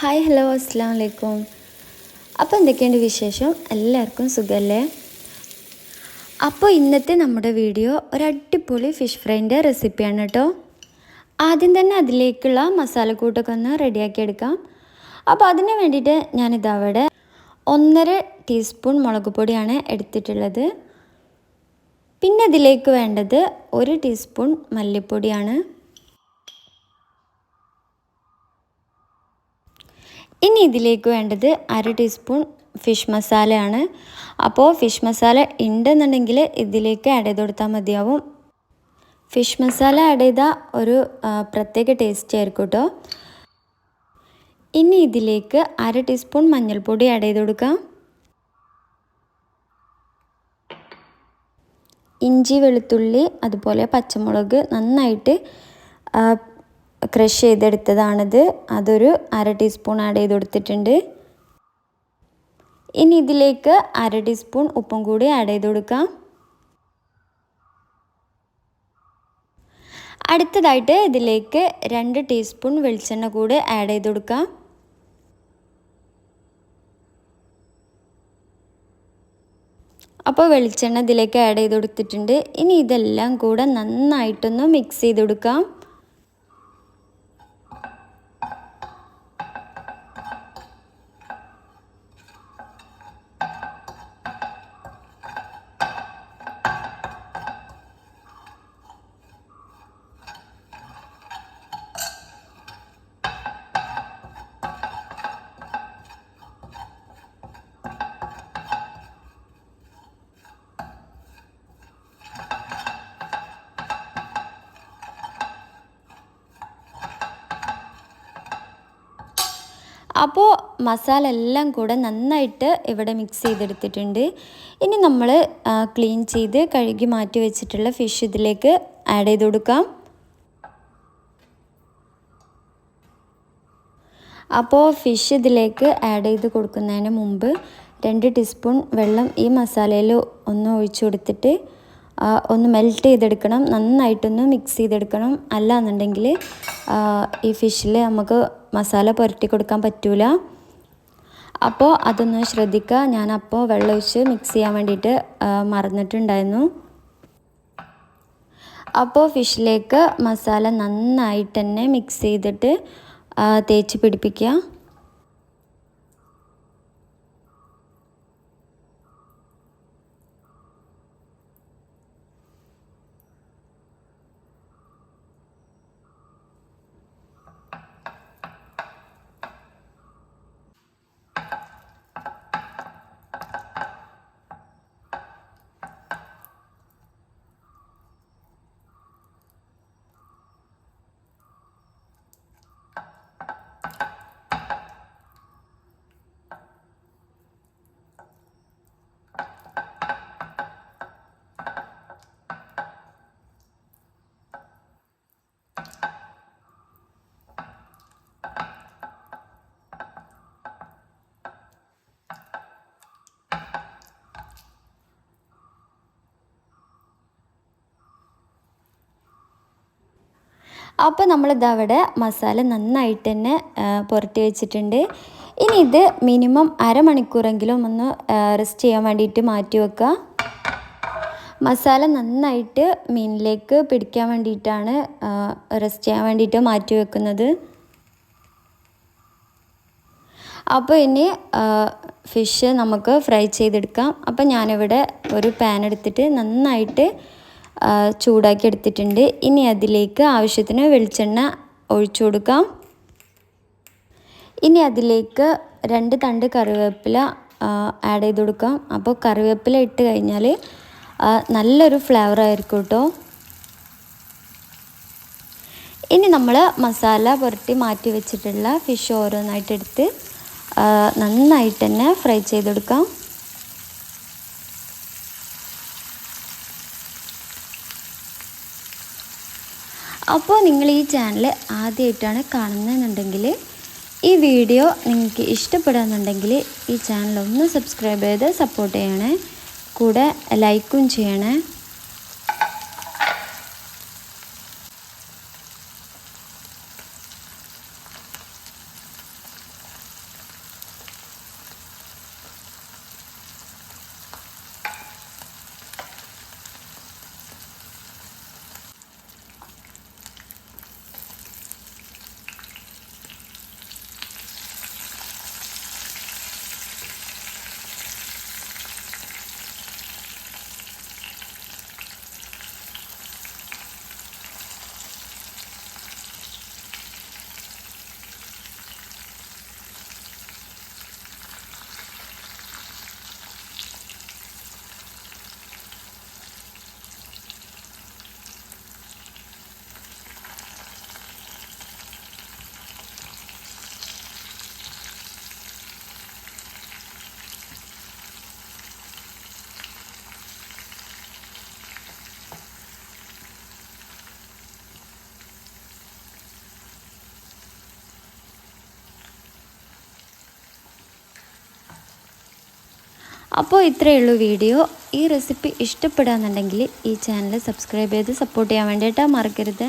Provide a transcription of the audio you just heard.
Hi hello അസ്സാം വലൈക്കും അപ്പോൾ എന്തൊക്കെയുണ്ട് വിശേഷം? എല്ലാവർക്കും സുഖമല്ലേ അപ്പോൾ ഇന്നത്തെ നമ്മുടെ വീഡിയോ ഒരു അടിപൊളി ഫിഷ് ഫ്രൈന്റെ റെസിപ്പിയാണ് കേട്ടോ. ആദ്യം തന്നെ അതിലേക്കുള്ള മസാലക്കൂട്ടൊക്കെ ഒന്ന് റെഡിയാക്കി എടുക്കാം. അപ്പോൾ അതിന് വേണ്ടിയിട്ട് ഞാനിതവിടെ ഒന്നര ടീസ്പൂൺ മുളക് പൊടിയാണ് എടുത്തിട്ടുള്ളത്. പിന്നെ അതിലേക്ക് വേണ്ടത് ഒരു ടീസ്പൂൺ മല്ലിപ്പൊടിയാണ്. ഇനി ഇതിലേക്ക് വേണ്ടത് അര ടീസ്പൂൺ ഫിഷ് മസാലയാണ്. അപ്പോൾ ഫിഷ് മസാല ഉണ്ടെന്നുണ്ടെങ്കിൽ ഇതിലേക്ക് ആഡ് ചെയ്ത് കൊടുത്താൽ മതിയാവും. ഫിഷ് മസാല ആഡ് ചെയ്താൽ ഒരു പ്രത്യേക ടേസ്റ്റ് ആയിരിക്കും കേട്ടോ ഇനി ഇതിലേക്ക് അര ടീസ്പൂൺ മഞ്ഞൾപ്പൊടി ആഡ് ചെയ്ത് കൊടുക്കാം. ഇഞ്ചി വെളുത്തുള്ളി അതുപോലെ പച്ചമുളക് നന്നായിട്ട് ക്രഷ് ചെയ്തെടുത്തതാണിത്. അതൊരു അര ടീസ്പൂൺ ആഡ് ചെയ്ത് കൊടുത്തിട്ടുണ്ട് ഇനി ഇതിലേക്ക് അര ടീസ്പൂൺ ഉപ്പും കൂടി ആഡ് ചെയ്ത് കൊടുക്കാം അടുത്തതായിട്ട് ഇതിലേക്ക് രണ്ട് ടീസ്പൂൺ വെളിച്ചെണ്ണ കൂടി ആഡ് ചെയ്ത് കൊടുക്കാം അപ്പോൾ വെളിച്ചെണ്ണ ഇതിലേക്ക് ആഡ് ചെയ്ത് കൊടുത്തിട്ടുണ്ട് ഇനി ഇതെല്ലാം കൂടെ നന്നായിട്ടൊന്ന് മിക്സ് ചെയ്ത് കൊടുക്കാം അപ്പോൾ മസാല എല്ലാം കൂടെ നന്നായിട്ട് ഇവിടെ മിക്സ് ചെയ്തെടുത്തിട്ടുണ്ട്. ഇനി നമ്മൾ ക്ലീൻ ചെയ്ത് കഴുകി മാറ്റി വെച്ചിട്ടുള്ള ഫിഷ് ഇതിലേക്ക് ആഡ് ചെയ്ത് കൊടുക്കാം. അപ്പോൾ ഫിഷ് ഇതിലേക്ക് ആഡ് ചെയ്ത് കൊടുക്കുന്നതിന് മുമ്പ് രണ്ട് ടീസ്പൂൺ വെള്ളം ഈ മസാലയിൽ ഒന്ന് ഒഴിച്ചു കൊടുത്തിട്ട് ഒന്ന് മെൽറ്റ് ചെയ്തെടുക്കണം. നന്നായിട്ടൊന്ന് മിക്സ് ചെയ്തെടുക്കണം. അല്ല എന്നുണ്ടെങ്കിൽ ഈ ഫിഷിൽ നമുക്ക് മസാല പുരട്ടി കൊടുക്കാൻ പറ്റൂല. അപ്പോൾ അതൊന്ന് ശ്രദ്ധിക്കുക ഞാൻ അപ്പോൾ വെള്ളം ഒഴിച്ച് മിക്സ് ചെയ്യാൻ വേണ്ടിയിട്ട് മറന്നിട്ടുണ്ടായിരുന്നു. അപ്പോൾ ഫിഷിലേക്ക് മസാല നന്നായിട്ട് തന്നെ മിക്സ് ചെയ്തിട്ട് തേച്ച് പിടിപ്പിക്കുക അപ്പോൾ നമ്മളിത് അവിടെ മസാല നന്നായിട്ട് തന്നെ പുരട്ടി വെച്ചിട്ടുണ്ട്. ഇനി ഇത് മിനിമം അരമണിക്കൂറെങ്കിലും ഒന്ന് റെസ്റ്റ് ചെയ്യാൻ വേണ്ടിയിട്ട് മാറ്റി വെക്കുക. മസാല നന്നായിട്ട് മീനിലേക്ക് പിടിക്കാൻ വേണ്ടിയിട്ടാണ് റെസ്റ്റ് ചെയ്യാൻ വേണ്ടിയിട്ട് മാറ്റി വെക്കുന്നത്. അപ്പോൾ ഇനി ഫിഷ് നമുക്ക് ഫ്രൈ ചെയ്തെടുക്കാം. അപ്പോൾ ഞാനിവിടെ ഒരു പാൻ എടുത്തിട്ട് നന്നായിട്ട് ചൂടാക്കി എടുത്തിട്ടുണ്ട് ഇനി അതിലേക്ക് ആവശ്യത്തിന് വെളിച്ചെണ്ണ ഒഴിച്ചു കൊടുക്കാം. ഇനി അതിലേക്ക് രണ്ട് തണ്ട് കറിവേപ്പില ആഡ് ചെയ്ത് കൊടുക്കാം. അപ്പോൾ കറിവേപ്പില ഇട്ട് കഴിഞ്ഞാൽ നല്ലൊരു ഫ്ലേവർ ആയിരിക്കും കേട്ടോ ഇനി നമ്മൾ മസാല പുരട്ടി മാറ്റി വെച്ചിട്ടുള്ള ഫിഷ് ഓരോന്നായിട്ട് എടുത്ത് നന്നായിട്ട് തന്നെ ഫ്രൈ ചെയ്തെടുക്കാം അപ്പോൾ നിങ്ങൾ ഈ ചാനൽ ആദ്യമായിട്ടാണ് കാണുന്നതെന്നുണ്ടെങ്കിൽ ഈ വീഡിയോ നിങ്ങൾക്ക് ഇഷ്ടപ്പെടുന്നുണ്ടെങ്കിൽ ഈ ചാനൽ ഒന്ന് സബ്സ്ക്രൈബ് ചെയ്ത് സപ്പോർട്ട് ചെയ്യണേ. കൂടെ ലൈക്കും ചെയ്യണേ. അപ്പോൾ ഇത്രയേ ഉള്ളൂ വീഡിയോ. ഈ റെസിപ്പി ഇഷ്ടപ്പെടുകയെന്നുണ്ടെങ്കിൽ ഈ ചാനൽ സബ്സ്ക്രൈബ് ചെയ്ത് സപ്പോർട്ട് ചെയ്യാൻ വേണ്ടിയിട്ടാണ് മറക്കരുത്.